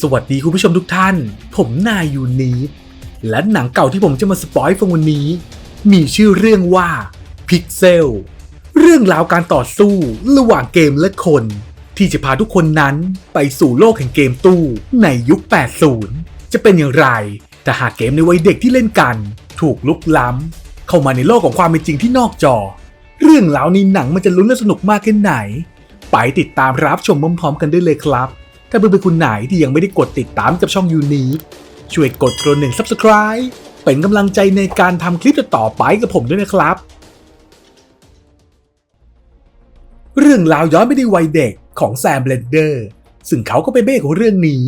สวัสดีคุณผู้ชมทุกท่าน ผมนายยูนีฟและหนังเก่าที่ผมจะมาสปอยฟังวันนี้ มีชื่อเรื่องว่า Pixel เรื่องราวการต่อสู้ระหว่างเกมและคน ที่จะพาทุกคนนั้นไปสู่โลกแห่งเกมตู้ในยุค 80 จะเป็นอย่างไรแต่หากเกมในวัยเด็กที่เล่นกัน ถูกลุกล้ำ เข้ามาในโลกของความเป็นจริงที่นอกจอ เรื่องราวในหนังมันจะลุ้นและสนุกมากแค่ไหน ไปติดตามรับชมพร้อมๆกันได้เลยครับ ถ้าเพื่อนๆคุณไหนที่ยังไม่ได้กดติดตามกับช่องยูนีช่วยกดกระหนึ่ง subscribe เป็นกำลังใจในการทำคลิปต่อไปกับผมด้วยนะครับ เรื่องราวย้อนไปในวัยเด็กของแซมเบลนเดอร์ ซึ่งเขาก็เป็นเบ้ของเรื่องนี้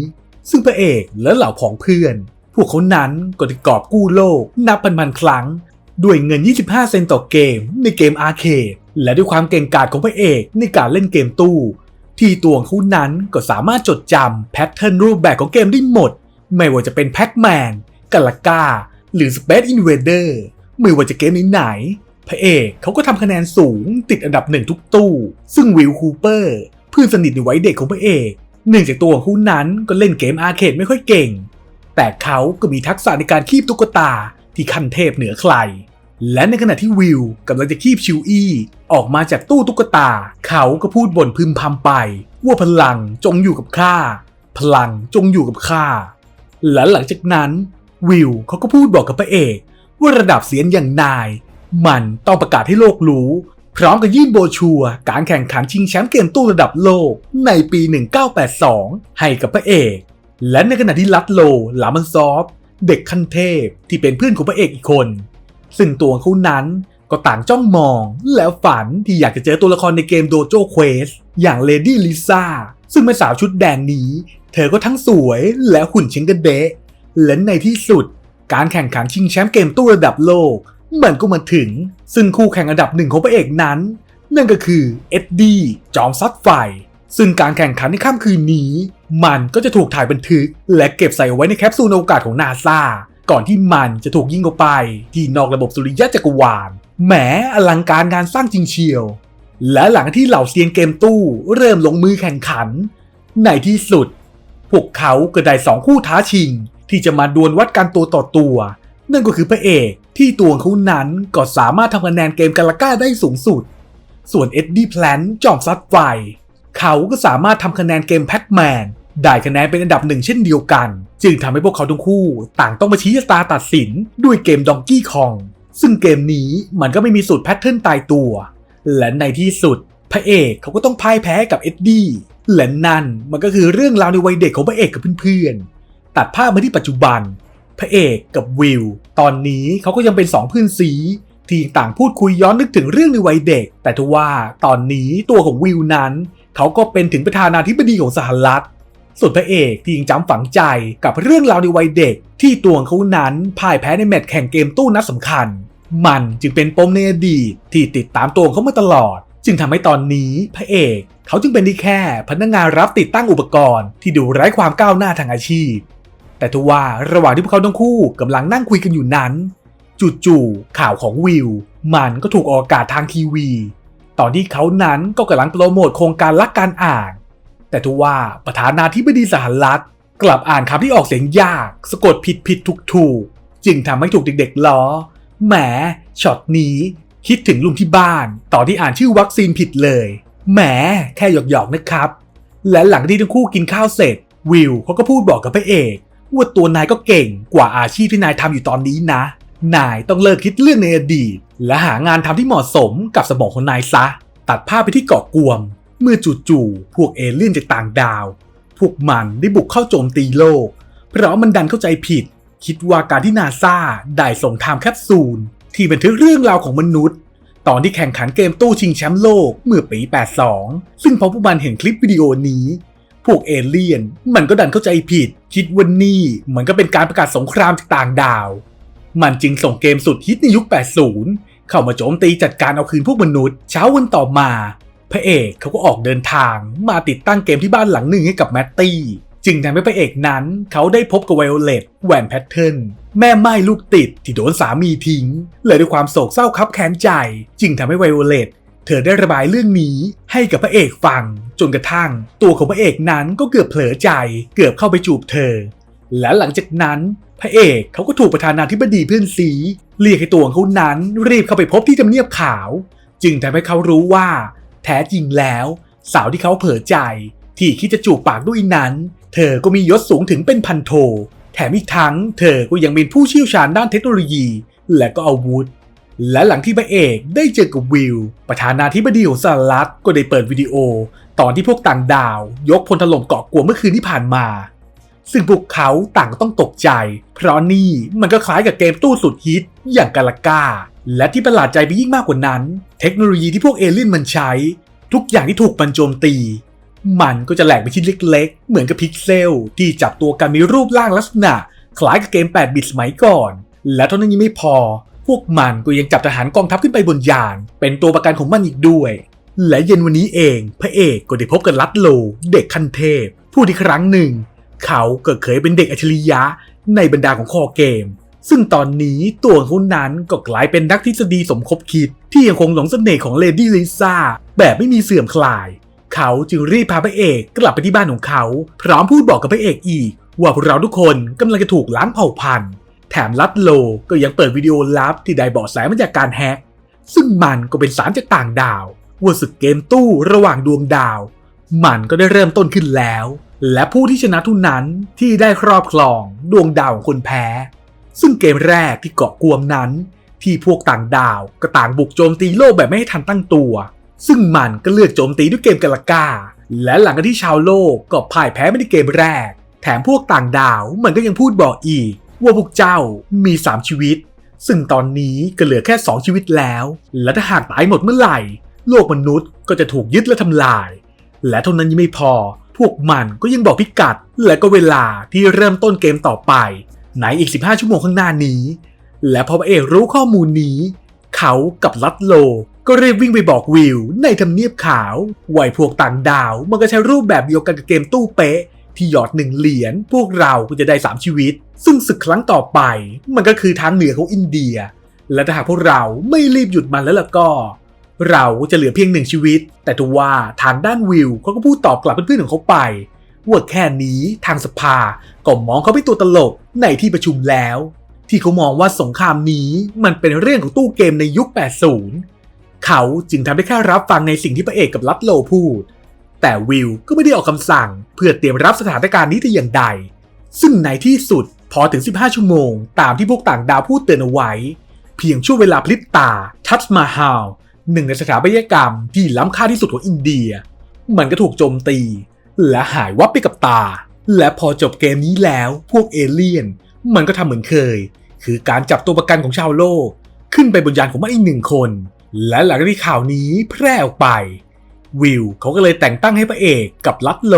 ซึ่งพระเอกและเหล่าของเพื่อน พวกเขานั้นก็ได้กอบกู้โลกนับพันๆครั้ง ด้วยเงิน 25 เซนต์ต่อเกมในเกมอาร์เคดและด้วยความเก่งกาจของพระเอกในการเล่นเกมตู้ ที่ตัวของเขานั้นก็สามารถจดจำแพทเทิร์นรูปแบบของเกมได้หมด ไม่ว่าจะเป็นแพ็กแมนกาลากาหรือ Space Invader ไม่ว่าจะเกมไหนๆพระเอกเขาก็ทำคะแนนสูงติดอันดับหนึ่งทุกตู้ ซึ่งวิลคูเปอร์เพื่อนสนิทในวัยเด็กของพระเอกเนื่องจากตัวของเขานั้นก็เล่นเกมอาร์เคดไม่ค่อยเก่ง แต่เขาก็มีทักษะในการคีบตุ๊กตาที่ขั้นเทพเหนือใคร และในขณะที่วิลกำลังจะคีบชิวอี้ออกมาจากตู้ตุ๊กตา เขาก็พูดบ่นพึมพำไป ว่าพลังจงอยู่กับข้าพลังจงอยู่กับข้าและหลังจากนั้น วิลเขาก็พูดบอกกับพระเอกว่าระดับเสียงอย่างนาย มันต้องประกาศให้โลกรู้ พร้อมกับยื่นโบชัว การแข่งขันชิงแชมป์เกมตู้ระดับโลกในปี 1982 ให้กับพระเอก และในขณะที่ลัดโลลามันซอฟ เด็กขั้นเทพที่เป็นเพื่อนของพระเอกอีกคน ซึ่งตัวเขานั้นก็ต่างจ้องมองแล้วฝันที่อยากจะเจอตัวละครในเกมโดโจเควสอย่างเลดี้ลิซ่าซึ่งเป็นสาวชุดแดงนี้ เธอก็ทั้งสวยและหุ่นเชิงกระเดะและในที่สุด การแข่งขันชิงแชมป์เกมตู้ระดับโลกมันก็มาถึง ซึ่งคู่แข่งอันดับหนึ่งของพระเอกนั้น นั่นก็คือเอ็ดดี้จอมซัดไฟ ซึ่งการแข่งขันในค่ำคืนนี้ มันก็จะถูกถ่ายบันทึก และเก็บใส่ไว้ในแคปซูลอวกาศของนาซา ก่อนที่มันจะถูกยิงออกไป ที่นอกระบบสุริยะจักรวาลแหมอลังการงานสร้างจริงเชียว และหลังที่เหล่าเซียนเกมตู้เริ่มลงมือแข่งขัน ในที่สุด พวกเขาก็ได้สองคู่ท้าชิง ที่จะมาดวลวัดกันตัวต่อตัว นั่นก็คือพระเอกที่ตัวเขานั้นก็สามารถทำคะแนนเกมกาลาก้าได้สูงสุด ส่วนเอ็ดดี้แพลนจอมซัดไฟเขาก็สามารถทำคะแนนเกมแพ็กแมน ได้คะแนนเป็นอันดับหนึ่งเช่นเดียวกัน จึงทำให้พวกเขาทั้งคู่ ต่างต้องมาชี้ชะตาตัดสินด้วยเกมดองกี้คองซึ่งเกมนี้มันก็ไม่มีสูตรแพทเทิร์นตายตัว และในที่สุด พระเอกเขาก็ต้องพ่ายแพ้กับเอ็ดดี้และนั่นมันก็คือเรื่องราวในวัยเด็กของพระเอกกับเพื่อนๆ ตัดภาพมาที่ปัจจุบัน พระเอกกับวิลตอนนี้เขาก็ยังเป็นสองเพื่อนซีที่ต่างพูดคุยย้อนนึกถึงเรื่องในวัยเด็ก แต่ทว่าตอนนี้ตัวของวิลนั้น เขาก็เป็นถึงประธานาธิบดีของสหรัฐ ส่วนพระเอกที่ยังจำฝังใจกับเรื่องราวในวัยเด็ก ที่ตัวงเขานั้นพ่ายแพ้ในแมตช์แข่งเกมตู้นัดสำคัญ มันจึงเป็นปมในอดีตที่ติดตามตัวเขามาตลอด จึงทำให้ตอนนี้พระเอกเขาจึงเป็นได้แค่พนักงานรับติดตั้งอุปกรณ์ที่ดูไร้ความก้าวหน้าทางอาชีพ แต่ทว่าระหว่างที่พวกเขาทั้งคู่กำลังนั่งคุยกันอยู่นั้นจู่ๆข่าวของวิว มันก็ถูกออกอากาศทางทีวี ตอนที่เขานั้นก็กำลังโปรโมทโครงการรักการอ่าน แต่ทว่าประธานาธิบดีสหรัฐ กลับอ่านคำที่ออกเสียงยาก สะกดผิดผิดถูกถูกจึงทำให้ถูกเด็กๆล้อ แหมช็อตนี้คิดถึงลุงที่บ้านตอนที่อ่านชื่อวัคซีนผิดเลย แหมแค่หยอกๆนะครับ และหลังที่ทั้งคู่กินข้าวเสร็จ วิลเขาก็พูดบอกกับพระเอกว่าตัวนายก็เก่งกว่าอาชีพที่นายทำอยู่ตอนนี้นะ นายต้องเลิกคิดเรื่องในอดีต และหางานทำที่เหมาะสมกับสมองของนายซะ ตัดภาพไปที่เกาะกวม เมื่อจู่ๆพวกเอเลี่ยนจากต่างดาว พวกมันได้บุกเข้าโจมตีโลก เพราะมันดันเข้าใจผิด คิดว่าการที่นาซาได้ส่งไทม์แคปซูล ที่บันทึกเรื่องราวของมนุษย์ ตอนที่แข่งขันเกมตู้ชิงแชมป์โลกเมื่อปี 82 ซึ่งพอพวกมันเห็นคลิปวิดีโอนี้ พวกเอเลี่ยนมันก็ดันเข้าใจผิด คิดว่านี่มันก็เป็นการประกาศสงครามจากต่างดาว มันจึงส่งเกมสุดฮิตในยุค 80 เข้ามาโจมตีจัดการเอาคืนพวกมนุษย์ เช้าวันต่อมา พระเอกเขาก็ออกเดินทางมาติดตั้งเกมที่บ้านหลังหนึ่งให้กับแมตตี้ จึงทำให้พระเอกนั้นเขาได้พบกับไวโอเลตแหวนแพทเทิร์นแม่ไม้ลูกติดที่โดนสามีทิ้งเลยด้วยความโศกเศร้าคับแค้นใจ จึงทำให้ไวโอเลตเธอได้ระบายเรื่องนี้ให้กับพระเอกฟัง จนกระทั่ง ตัวของพระเอกนั้นก็เกือบเผลอใจ เกือบเข้าไปจูบเธอ และหลังจากนั้น พระเอกเขาก็ถูกประธานาธิบดีเพื่อนซีเรียกให้ตัวของเขานั้นรีบเข้าไปพบที่ทำเนียบขาว จึงทำให้เขารู้ว่า แท้จริงแล้ว สาวที่เขาเผลอใจ ที่คิดจะจูบปากด้วยนั้น เธอก็มียศสูงถึงเป็นพันโท แถมอีกทั้งเธอก็ยังเป็นผู้เชี่ยวชาญด้านเทคโนโลยี และก็อาวุธ และหลังที่พระเอกได้เจอกับวิล ประธานาธิบดีของสหรัฐก็ได้เปิดวิดีโอ ตอนที่พวกต่างดาว ยกพลถล่มเกาะกลัวเมื่อคืนที่ผ่านมาซึ่งพวกเขาต่างต้องตกใจ เพราะนี่มันก็คล้ายกับเกมตู้สุดฮิตอย่างกาลากา และที่ประหลาดใจไปยิ่งมากกว่านั้น เทคโนโลยีที่พวกเอเลี่ยนมันใช้ ทุกอย่างที่ถูกมันโจมตี มันก็จะแหลกเป็นชิ้นเล็กๆ เหมือนกับพิกเซล ที่จับตัวกันมีรูปร่างลักษณะ คล้ายกับเกม 8 บิตสมัยก่อน และเท่านั้นยังไม่พอ พวกมันก็ยังจับทหารกองทัพขึ้นไปบนยาน เป็นตัวประกันของมันอีกด้วย และเย็นวันนี้เองพระเอกก็ได้พบกับลัดโล เด็กขั้นเทพ ผู้ที่ครั้งหนึ่ง เขาเก็เคยเป็นเด็กอัจฉริยะในบรรดาของคอเกม ซึ่งตอนนี้ตัวเขานั้นก็กลายเป็นนักทฤษฎีสมคบคิด ที่ยังคงหลงเสน่ห์ของเลดี้ลิซ่าแบบไม่มีเสื่อมคลาย เขาจึงรีบพาพระเอกกลับไปที่บ้านของเขา พร้อมพูดบอกกับพระเอกอีก ว่าพวกเราทุกคนกำลังจะถูกล้างเผ่าพันธุ์ แถมลัดโลก็ยังเปิดวิดีโอลับที่ได้เบาะแสมาจากการแฮก ซึ่งมันก็เป็นสารจากต่างดาวว่าศึกเกมตู้ระหว่างดวงดาว มันก็ได้เริ่มต้นขึ้นแล้ว และผู้ที่ชนะทุนนั้นที่ได้ครอบครองดวงดาวของคนแพ้ ซึ่งเกมแรกที่เกาะกวมนั้น ที่พวกต่างดาวก็ต่างบุกโจมตีโลกแบบไม่ให้ทันตั้งตัว ซึ่งมันก็เลือกโจมตีด้วยเกมกาลากา และหลังจากที่ชาวโลกก็พ่ายแพ้ไม่ในเกมแรก แถมพวกต่างดาวมันก็ยังพูดบอกอีก ว่าพวกเจ้ามี 3 ชีวิต ซึ่งตอนนี้ก็เหลือแค่ 2 ชีวิตแล้ว และถ้าหากตายหมดเมื่อไหร่ โลกมนุษย์ก็จะถูกยึดและทำลาย และเท่านั้นยังไม่พอพวกมันก็ยังบอกพิกัดและก็เวลาที่เริ่มต้นเกมต่อไป ในอีก 15 ชั่วโมงข้างหน้านี้ และพอพระเอกรู้ข้อมูลนี้ เขากับลัดโล ก็รีบวิ่งไปบอกวิว ในทำเนียบขาวไวยพวกต่างดาว มันก็ใช้รูปแบบเดียวกันกับเกมตู้เป๊ะ ที่หยอดหนึ่งเหรียญพวกเราก็จะได้ 3 ชีวิต ซึ่งศึกครั้งต่อไป มันก็คือทางเหนือของอินเดีย และถ้าหากพวกเราไม่รีบหยุดมันแล้วล่ะก็เราจะเหลือเพียงหนึ่งชีวิต แต่ทว่าทางด้านวิวเขาก็พูดตอบกลับเพื่อนๆของเขาไป ว่าแค่นี้ทางสภาก็มองเขาเป็นตัวตลกในที่ประชุมแล้ว ที่เขามองว่าสงครามนี้มันเป็นเรื่องของตู้เกมในยุค 80 เขาจึงทำได้แค่รับฟังในสิ่งที่พระเอกกับลัดโลพูด แต่วิวก็ไม่ได้ออกคำสั่ง เพื่อเตรียมรับสถานการณ์นี้แต่อย่างใด ซึ่งในที่สุดพอถึง 15 ชั่วโมง ตามที่พวกต่างดาวพูดเตือนเอาไว้ เพียงช่วงเวลาพลิบตา ทัชมาฮาลหนึ่งในสถาปัตยกรรมที่ล้ำค่าที่สุดของอินเดีย มันก็ถูกโจมตี และหายวับไปกับตา และพอจบเกมนี้แล้วพวกเอเลี่ยน มันก็ทำเหมือนเคย คือการจับตัวประกันของชาวโลก ขึ้นไปบนยานของมันอีกหนึ่งคน และหลังจากที่ข่าวนี้แพร่ออกไป วิวเขาก็เลยแต่งตั้งให้พระเอกกับลัดโล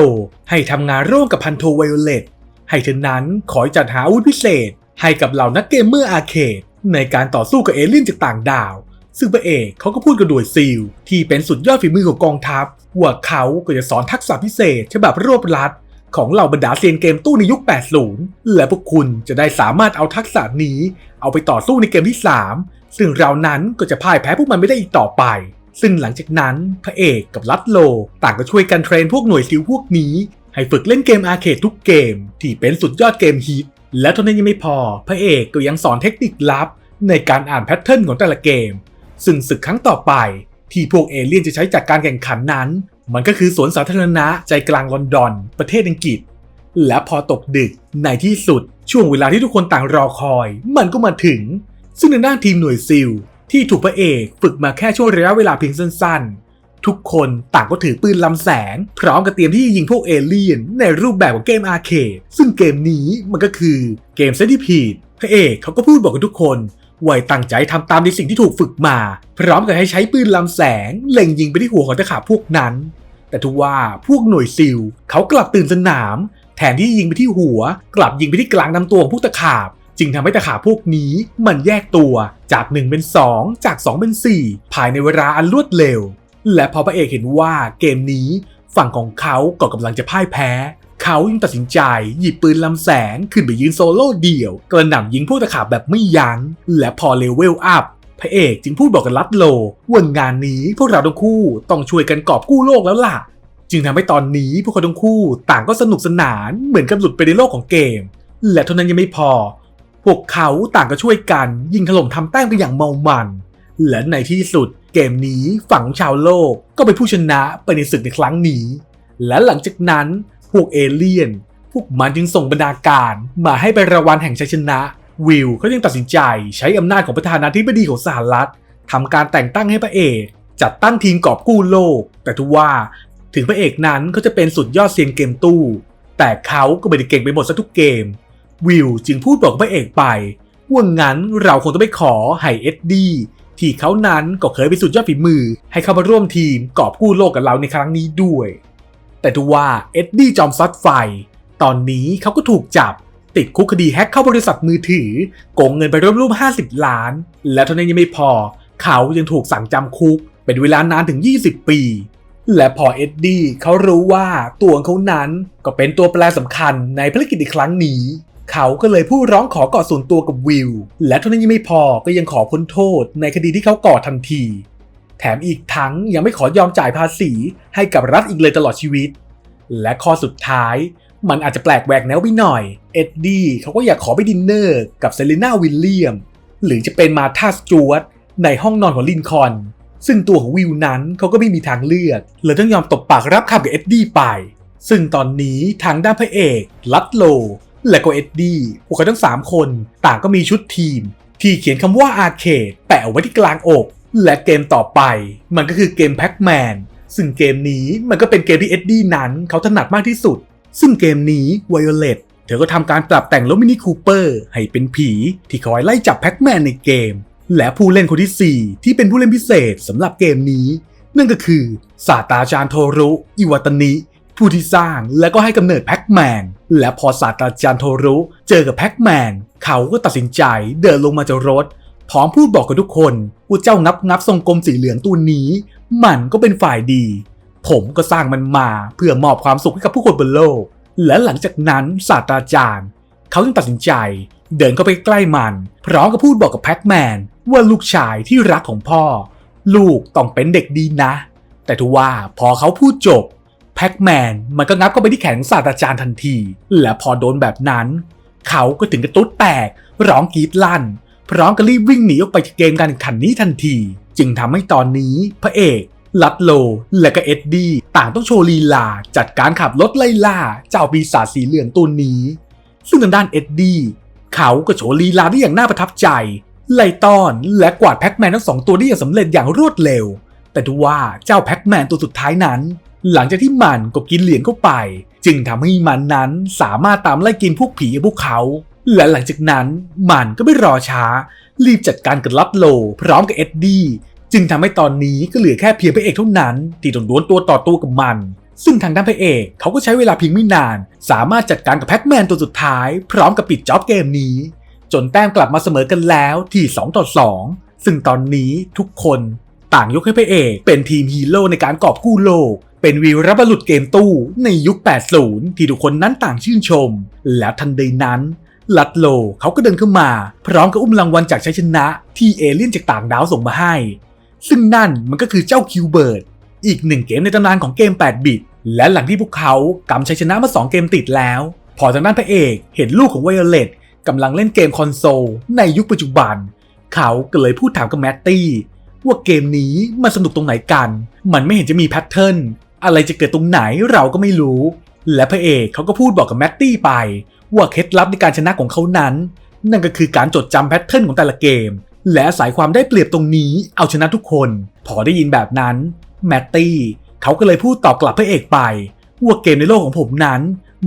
ให้ทำงานร่วมกับพันโทไวโอเลตให้เธอนั้นขอจัดหาอาวุธพิเศษ ให้กับเหล่านักเกมเมอร์อาเคดในการต่อสู้กับเอเลี่ยนจากต่างดาว ซึ่งพระเอกเขาก็พูดกับดวยซิลที่เป็นสุดยอดฝีมือของกองทัพว่าเขาก็จะสอนทักษะพิเศษฉบับรวบรัดของเหล่าบรรดาเซียนเกมตู้ในยุค 80 และพวกคุณจะได้สามารถเอาทักษะนี้ เอาไปต่อสู้ในเกมที่ 3 ซึ่งเรานั้นก็จะพ่ายแพ้พวกมันไม่ได้อีกต่อไป ซึ่งหลังจากนั้นพระเอกกับลัดโล ต่างก็ช่วยกันเทรนพวกหน่วยซิลพวกนี้ ให้ฝึกเล่นเกมอาร์เคดทุกเกม ที่เป็นสุดยอดเกมฮิต และเท่านั้นยังไม่พอ พระเอกก็ยังสอนเทคนิคลับ ในการอ่านแพทเทิร์นของแต่ละเกม ซึ่งศึกครั้งต่อไป ที่พวกเอเลี่ยนจะใช้จากการแข่งขันนั้น มันก็คือสวนสาธารณะใจกลางลอนดอน ประเทศอังกฤษ และพอตกดึกในที่สุดช่วงเวลาที่ทุกคนต่างรอคอย มันก็มาถึง ซึ่งในด้านทีมหน่วยซิลที่ถูกพระเอกฝึกมาแค่ช่วงระยะเวลาเพียงสั้นๆ ทุกคนต่างก็ถือปืนลำแสง พร้อมกับเตรียมที่จะยิงพวกเอเลี่ยน ในรูปแบบของเกมอาร์เคดซึ่งเกมนี้มันก็คือเกมเซนติพีดพระเอกเขาก็พูดบอกกับทุกคน ไวตั้งใจทำตามในสิ่งที่ถูกฝึกมา พร้อมกับให้ใช้ปืนลำแสง เล็งยิงไปที่หัวของตะขาบพวกนั้น แต่ทว่าพวกหน่วยซิลเขากลับตื่นสนาม แทนที่ยิงไปที่หัว กลับยิงไปที่กลางลำตัวของพวกตะขาบ จึงทำให้ตะขาบพวกนี้มันแยกตัวจาก 1 เป็น 2 จาก 2 เป็น 4 ภายในเวลาอันรวดเร็ว และพอพระเอกเห็นว่าเกมนี้ฝั่งของเขาก็กำลังจะพ่ายแพ้ เขายังตัดสินใจหยิบปืนลำแสงขึ้นไปยืนโซโล่เดี่ยว กระหน่ำยิงพวกตะขาบแบบไม่ยัง้ง และพอเลเวลอัพพระเอกจึงพูดบอกกับลัดโลว่างานนี้พวกเราทั้งคู่ต้องช่วยกันกอบกู้โลกแล้วล่ะ จึงทำให้ตอนนี้พวกเขาทั้งคู่ต่างก็สนุกสนานเหมือนกับหลุดไปในโลกของเกม และเท่านั้นยังไม่พอ พวกเขาต่างก็ช่วยกันยิงถล่มทำแต้มกันอย่างเมามัน และในที่สุดเกมนี้ฝั่งชาวโลกก็เป็นผู้ชนะไปในศึกในครั้งนี้ และหลังจากนั้น วกเอเลี่ยน พวกมันจึงส่งบรรณาการมาให้เป็นรางวัลแห่งชัยชนะ วิลเขายังตัดสินใจใช้อำนาจของประธานาธิบดีของสหรัฐทำการแต่งตั้งให้พระเอก จัดตั้งทีมกอบกู้โลก แต่ทว่าถึงพระเอกนั้นเขาจะเป็นสุดยอดเซียนเกมตู้ แต่เขาก็ไม่ได้เก่งไปหมดซะทุกเกม วิลจึงพูดบอกพระเอกไปว่างั้นเราคงต้องไปขอไฮเอ็ดดี้ที่เขานั้นก็เคยเป็นสุดยอดฝีมือ ให้เข้ามาร่วมทีมกอบกู้โลกกับเราในครั้งนี้ด้วย แต่ทว่าเอ็ดดี้จอมซัดไฟ ตอนนี้เขาก็ถูกจับ ติดคุกคดีแฮ็กเข้าบริษัทมือถือ โกงเงินไปรวมๆ50 ล้าน และเท่านั้นยังไม่พอ เขายังถูกสั่งจำคุก เป็นเวลานานถึง 20 ปี และพอเอ็ดดี้เขารู้ว่าตัวของเขานั้นก็เป็นตัวแปรสำคัญในภารกิจในครั้งนี้เขาก็เลยพูดร้องขอก่อส่วนตัวกับวิลและเท่านั้นยังไม่พอก็ยังขอพ้นโทษในคดีที่เขาก่อทันที แถมอีกทั้งยังไม่ขอยอมจ่ายภาษีให้กับรัฐอีกเลยตลอดชีวิต และข้อสุดท้าย มันอาจจะแปลกแหวกแนวไปหน่อย เอ็ดดี้เขาก็อยากขอไปดินเนอร์กับเซเลน่าวิลเลียม หรือจะเป็นมาธาสจวตในห้องนอนของลินคอน ซึ่งตัวของวิลนั้นเขาก็ไม่มีทางเลือกเลยต้องยอมตบปากรับคำกับเอ็ดดี้ไป ซึ่งตอนนี้ทางด้านพระเอก ลัดโล และก็เอ็ดดี้พวกเขาทั้ง 3 คน ต่างก็มีชุดทีม ที่เขียนคำว่าอาร์เคดแปะเอาไว้ที่กลางอก และเกมต่อไปมันก็คือเกมแพ็กแมนซึ่งเกมนี้มันก็เป็นเกมที่เอ็ดดี้นั้นเขาถนัดมากที่สุด ซึ่งเกมนี้ไวโอเลตเธอก็ทำการปรับแต่งรถมินิคูเปอร์ให้เป็นผีที่คอยไล่จับแพ็กแมนในเกม และผู้เล่นคนที่ 4 ที่เป็นผู้เล่นพิเศษสำหรับเกมนี้ นั่นก็คือศาสตราจารย์โทรุ อิวาตานิผู้ที่สร้างและก็ให้กำเนิดแพ็กแมน และพอศาสตราจารย์โทรุ เจอกับแพ็กแมน เขาก็ตัดสินใจเดินลงมาจากรถ พร้อมพูดบอกกับทุกคนว่าเจ้างับงับทรงกลมสีเหลืองตัวนี้ มันก็เป็นฝ่ายดี ผมก็สร้างมันมาเพื่อมอบความสุขให้กับผู้คนบนโลก และหลังจากนั้นศาสตราจารย์ เขาจึงตัดสินใจ เดินเข้าไปใกล้มัน พร้อมกับพูดบอกกับแพ็กแมนว่าลูกชายที่รักของพ่อ ลูกต้องเป็นเด็กดีนะ แต่ทว่าพอเขาพูดจบแพ็กแมนมันก็งับเข้าไปที่แขนศาสตราจารย์ทันที และพอโดนแบบนั้น เขาก็ถึงกระตุ้ดแตกร้องกรีดลั่น พร้อมกับรีบวิ่งหนีออกไปจากเกมการแข่งขันนี้ทันที จึงทำให้ตอนนี้พระเอกลัดโล และก็เอ็ดดี้ต่างต้องโชว์ลีลา จัดการขับรถไล่ล่า เจ้าปีศาจสีเหลืองตัวนี้ ซึ่งทางด้านเอ็ดดี้เขาก็โชว์ลีลาได้อย่างน่าประทับใจ ไล่ต้อนและกวาดแพ็กแมนทั้งสองตัวได้อย่างสำเร็จอย่างรวดเร็ว แต่ทว่าเจ้าแพ็กแมนตัวสุดท้ายนั้น หลังจากที่มันก็กินเหรียญเข้าไป จึงทำให้มันนั้นสามารถตามไล่กินพวกผีพวกเขา และหลังจากนั้นมันก็ไม่รอช้า รีบจัดการกับลัดโล พร้อมกับเอ็ดดี้จึงทำให้ตอนนี้ก็เหลือแค่เพียงพระเอกเท่านั้น ที่ต้องดวลตัวต่อตัวกับมัน ซึ่งทางด้านพระเอกเขาก็ใช้เวลาเพียงไม่นาน สามารถจัดการกับแพ็กแมนตัวสุดท้าย พร้อมกับปิดจ็อบเกมนี้ จนแต้มกลับมาเสมอกันแล้วที่2ต่อ2ซึ่งตอนนี้ทุกคนต่างยกให้พระเอกเป็นทีมฮีโร่ในการกอบกู้โลกเป็นวีรบุรุษเกมตู้ในยุค 80 ที่ทุกคนนั้นต่างชื่นชม และทันใดนั้น ลัดโลเขาก็เดินเข้ามา พร้อมกับอุ้มรางวัลจากชัยชนะ ที่เอเลี่ยนจากต่างดาวส่งมาให้ ซึ่งนั่นมันก็คือเจ้าคิวเบิร์ดอีกหนึ่งเกมในตำนานของเกม 8 บิต และหลังที่พวกเขากำชัยชนะมา 2 เกมติดแล้ว พอทางด้านพระเอกเห็นลูกของไวโอเลตกำลังเล่นเกมคอนโซลในยุคปัจจุบัน เขาก็เลยพูดถามกับแมตตี้ว่าเกมนี้มันสนุกตรงไหนกัน มันไม่เห็นจะมีแพทเทิร์นอะไรจะเกิดตรงไหนเราก็ไม่รู้ และพระเอกเขาก็พูดบอกกับแมตตี้ไป ว่าเคล็ดลับในการชนะของเขานั้น นั่นก็คือการจดจำแพทเทิร์นของแต่ละเกม และอาศัยความได้เปรียบตรงนี้เอาชนะทุกคน พอได้ยินแบบนั้นแมตตี้เขาก็เลยพูดตอบกลับพระเอกไปว่าเกมในโลกของผมนั้น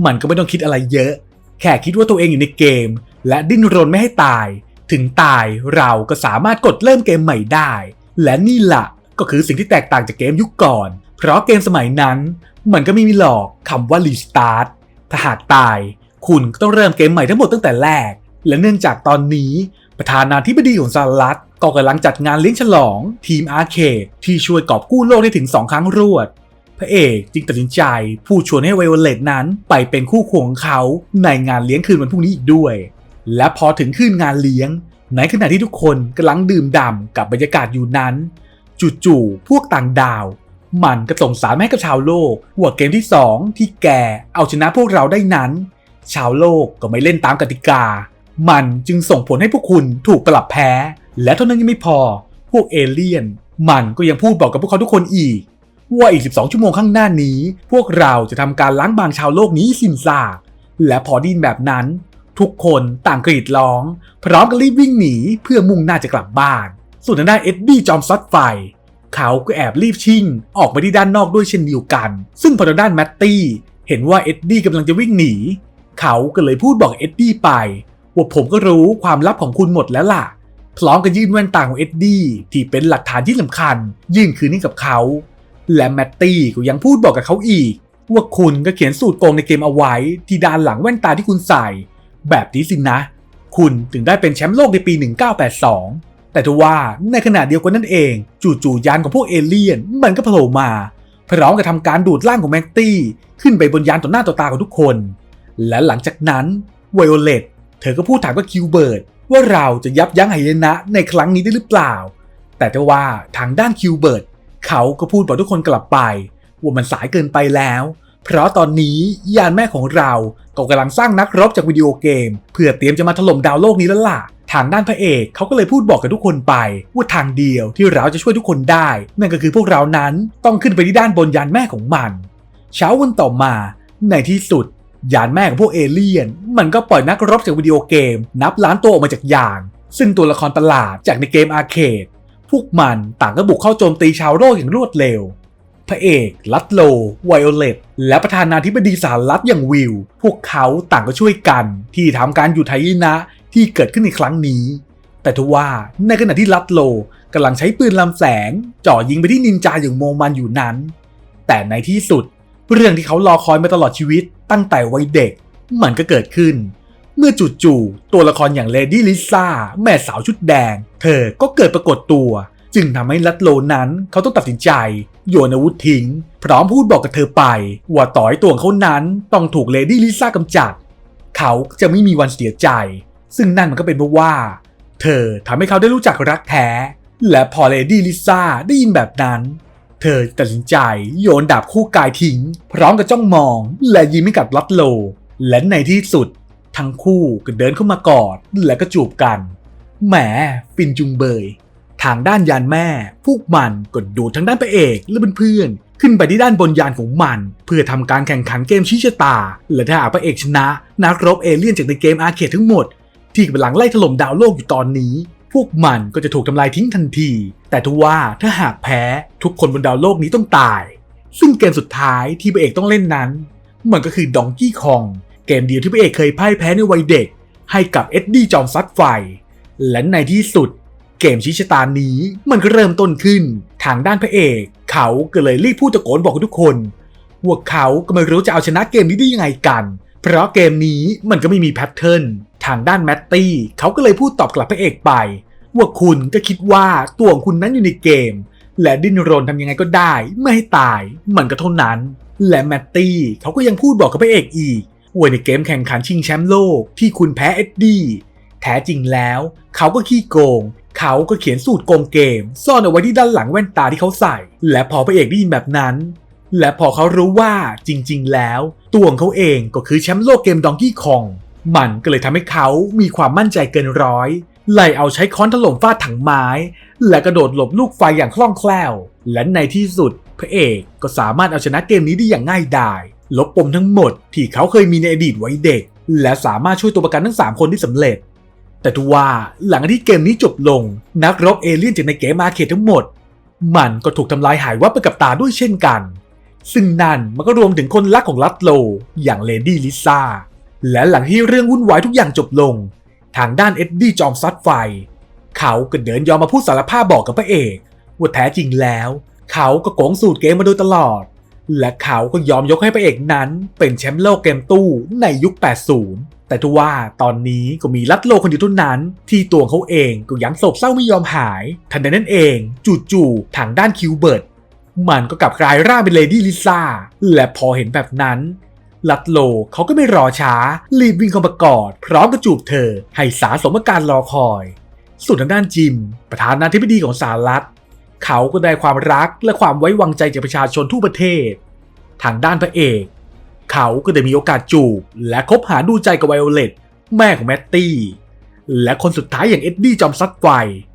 มันก็ไม่ต้องคิดอะไรเยอะ แค่คิดว่าตัวเองอยู่ในเกม และดิ้นรนไม่ให้ตาย ถึงตายเราก็สามารถกดเริ่มเกมใหม่ได้ และนี่ละก็คือสิ่งที่แตกต่างจากเกมยุคก่อน เพราะเกมสมัยนั้น มันก็ไม่มีหลอกคำว่ารีสตาร์ทถ้าหากตาย คุณต้องเริ่มเกมใหม่ทั้งหมดตั้งแต่แรก และเนื่องจากตอนนี้ ประธานาธิบดีของสหรัฐก็กำลังจัดงานเลี้ยงฉลอง ทีมอาร์เคดที่ช่วยกอบกู้โลกได้ถึง 2 ครั้งรวด พระเอกจึงตัดสินใจพูดชวนให้ไวโอเลตนั้นไปเป็นคู่ควงของเขาในงานเลี้ยงคืนวันพรุ่งนี้อีกด้วย และพอถึงคืนงานเลี้ยง ในขณะที่ทุกคนกำลังดื่มด่ำกับบรรยากาศอยู่นั้นจู่ๆพวกต่างดาว มันก็ส่งสารมาให้กับชาวโลกว่าเกมที่ 2 ที่แกเอาชนะพวกเราได้นั้น ชาวโลกก็ไม่เล่นตามกติกา มันจึงส่งผลให้พวกคุณถูกปรับแพ้ และเท่านั้นยังไม่พอ พวกเอเลี่ยน มันก็ยังพูดบอกกับพวกเขาทุกคนอีก ว่าอีก 12 ชั่วโมงข้างหน้านี้ พวกเราจะทำการล้างบางชาวโลกนี้สิ้นซากและพอดินแบบนั้น ทุกคนต่างกรีดร้อง พร้อมกันรีบวิ่งหนีเพื่อมุ่งหน้าจะกลับบ้าน ส่วนทางด้านเอ็ดดี้จอมซัดไฟเขาก็แอบรีบชิ่ง ออกไปที่ด้านนอกด้วยเช่นเดียวกัน ซึ่งพอทางด้านแมตตี้เห็นว่าเอ็ดดี้กำลังจะวิ่งหนี เขาก็เลยพูดบอกเอ็ดดี้ไปว่าผมก็รู้ความลับของคุณหมดแล้วล่ะ พร้อมกับยื่นแว่นตาของเอ็ดดี้ที่เป็นหลักฐานที่สำคัญ ยื่นคืนให้กับเขา และแมตตี้ก็ยังพูดบอกกับเขาอีก ว่าคุณก็เขียนสูตรโกงในเกมเอาไว้ ที่ด้านหลังแว่นตาที่คุณใส่ แบบนี้สินะ คุณถึงได้เป็นแชมป์โลกในปี 1982 แต่ทว่าในขณะเดียวกันนั่นเอง จู่ๆยานของพวกเอเลี่ยนมันก็โผล่มาพร้อมกับทำการดูดร่างของแม็กตี้ขึ้นไปบนยานต่อหน้าต่อตาของทุกคน และหลังจากนั้นไวโอเลตเธอก็พูดถามกับคิวเบิร์ตว่าเราจะยับยั้งหยนะในครั้งนี้ได้หรือเปล่า แต่ทว่าทางด้านคิวเบิร์ตเขาก็พูดบอกทุกคนกลับไป ว่ามันสายเกินไปแล้ว เพราะตอนนี้ยานแม่ของเราก็กำลังสร้างนักรบจากวิดีโอเกม เพื่อเตรียมจะมาถล่มดาวโลกนี้แล้วล่ะ ทางด้านพระเอกเขาก็เลยพูดบอกกับทุกคนไป ว่าทางเดียวที่เราจะช่วยทุกคนได้ นั่นก็คือพวกเรานั้นต้องขึ้นไปที่ด้านบนยานแม่ของมัน เช้าวันต่อมา ในที่สุด ยานแม่ของพวกเอเลี่ยน มันก็ปล่อยนักรบจากวิดีโอเกม นับล้านตัวออกมาจากยาน ซึ่งตัวละครประหลาดจากในเกมอาร์เคด พวกมันต่างก็บุกเข้าโจมตีชาวโลกอย่างรวดเร็ว พระเอก ลัดโล ไวโอเลต และประธานาธิบดีสหรัฐอย่างวิล พวกเขาต่างก็ช่วยกันที่ทำการหยุดไทยนะที่เกิดขึ้นในครั้งนี้ แต่ทว่าในขณะที่ลัดโลกำลังใช้ปืนลำแสงจ่อยิงไปที่นินจาอย่างโมมันอยู่นั้น แต่ในที่สุด เรื่องที่เขารอคอยมาตลอดชีวิตตั้งแต่วัยเด็ก มันก็เกิดขึ้น เมื่อจู่ๆตัวละครอย่างเลดี้ลิซ่าแม่สาวชุดแดง เธอก็เกิดปรากฏตัว จึงทำให้ลัดโลนั้นเขาต้องตัดสินใจ โยนอาวุธทิ้ง พร้อมพูดบอกกับเธอไป ว่าต่อยตัวของเขานั้นต้องถูกเลดี้ลิซ่ากำจัด เขาจะไม่มีวันเสียใจ ซึ่งนั่นมันก็เป็นเพราะว่า เธอทำให้เขาได้รู้จักรักแท้ และพอเลดี้ลิซ่าได้ยินแบบนั้น เธอตัดสินใจโยนดาบคู่กายทิ้ง พร้อมกับจ้องมองและยิ้มให้กับลัดโล และในที่สุด ทั้งคู่ก็เดินเข้ามากอดและก็จูบกันแหมฟินจุงเบย ทางด้านยานแม่ พวกมันก็ดูดทั้งด้านพระเอกและเพื่อนๆขึ้นไปที่ด้านบนยานของมัน เพื่อทำการแข่งขันเกมชี้ชะตา และถ้าหากพระเอกชนะ นักรบเอเลี่ยนจากในเกมอาร์เคดทั้งหมด ที่กำลังไล่ถล่มดาวโลกอยู่ตอนนี้ พวกมันก็จะถูกทำลายทิ้งทันที แต่ทว่าถ้าหากแพ้ทุกคนบนดาวโลกนี้ต้องตาย ซึ่งเกมสุดท้ายที่พระเอกต้องเล่นนั้น มันก็คือดองกี้คอง เกมเดียวที่พระเอกเคยพ่ายแพ้ในวัยเด็ก ให้กับเอ็ดดี้จอมซัดไฟ และในที่สุด เกมชี้ชะตานี้มันก็เริ่มต้นขึ้น ทางด้านพระเอก เขาก็เลยรีบพูดตะโกนบอกทุกคนว่าเขาก็ไม่รู้จะเอาชนะเกมนี้ได้ยังไงกัน เพราะเกมนี้มันก็ไม่มีแพทเทิร์น ทางด้านแมตตี้เขาก็เลยพูดตอบกลับพระเอกไป ว่าคุณก็คิดว่าตัวของคุณนั้นอยู่ในเกม และดิ้นรนทำยังไงก็ได้ ไม่ให้ตายมันก็เท่านั้น และแมตตี้เขาก็ยังพูดบอกกับพระเอกอีกว่าในเกมแข่งขันชิงแชมป์โลกที่คุณแพ้เอ็ดดี้แท้จริงแล้วเขาก็ขี้โกงเขาก็เขียนสูตรโกงเกม ซ่อนเอาไว้ที่ด้านหลังแว่นตาที่เขาใส่ และพอพระเอกได้ยินแบบนั้น และพอเขารู้ว่าจริง ๆ แล้ว ตัวของเขาเองก็คือแชมป์โลกเกมดองกี้คอง มันก็เลยทำให้เขามีความมั่นใจเกินร้อยไล่เอาใช้ค้อนถล่มฟาดถังไม้ และกระโดดหลบลูกไฟอย่างคล่องแคล่ว และในที่สุด พระเอกก็สามารถเอาชนะเกมนี้ได้อย่างง่ายดายลบปมทั้งหมดที่เขาเคยมีในอดีตไว้เด็ก และสามารถช่วยตัวประกันทั้ง 3 คนได้สำเร็จ แต่ทว่าหลังที่เกมนี้จบลง นักรบเอเลี่ยนจากในเกมอาเคดทั้งหมด มันก็ถูกทำลายหายวับไปกับตาด้วยเช่นกัน ซึ่งนั่นมันก็รวมถึงคนรักของลัดโลอย่างเลดี้ลิซ่า และหลังที่เรื่องวุ่นวายทุกอย่างจบลง ทางด้านเอ็ดดี้จอมซัดไฟ เขาก็เดินยอมมาพูดสารภาพบอกกับพระเอกว่าแท้จริงแล้ว เขาก็โกงสูตรเกมมาโดยตลอด และเขาก็ยอมยกให้พระเอกนั้นเป็นแชมป์โลกเกมตู้ในยุค 80 แต่ทว่าตอนนี้ก็มีลัดโลคนเดียวเท่านั้น ที่ตัวเขาเองก็ยังโศกเศร้าไม่ยอมหาย ทันใดนั้นเองจู่ๆทางด้านคิวเบิร์ตมันก็กลับกลายร่างเป็นเลดี้ลิซ่าและพอเห็นแบบนั้น ลัดโลเขาก็ไม่รอช้า รีบวิ่งเข้ามากอด พร้อมกระจูบเธอ ให้สาสมกับการรอคอย ส่วนทางด้านจิม ประธานาธิบดีของสหรัฐ เขาก็ได้ความรักและความไว้วางใจจากประชาชนทั่วประเทศ ทางด้านพระเอก เขาก็ได้มีโอกาสจูบ และคบหาดูใจกับไวโอเลตแม่ของแมตตี้ และคนสุดท้ายอย่างเอ็ดดี้จอมซัดไฟ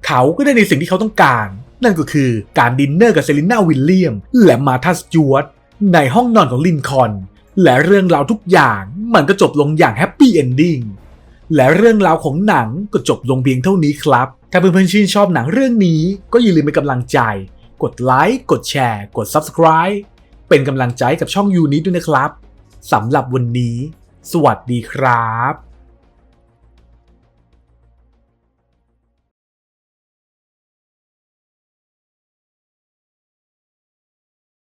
เขาก็ได้ในสิ่งที่เขาต้องการ นั่นก็คือการดินเนอร์กับเซรีนาวิลเลียม และมาธาสจวตในห้องนอนของลินคอน และเรื่องราวทุกอย่างมันก็จบลงอย่างแฮปปี้เอนดิ้งและเรื่องราวของหนังก็จบลงเพียงเท่านี้ครับ ถ้าเพื่อนๆชื่นชอบหนังเรื่องนี้ก็อย่าลืมเป็นกำลังใจ กดไลค์กดแชร์ กด Subscribe เป็นกำลังใจกับช่องยูนี้ด้วยนะครับสำหรับวันนี้ สวัสดีครับ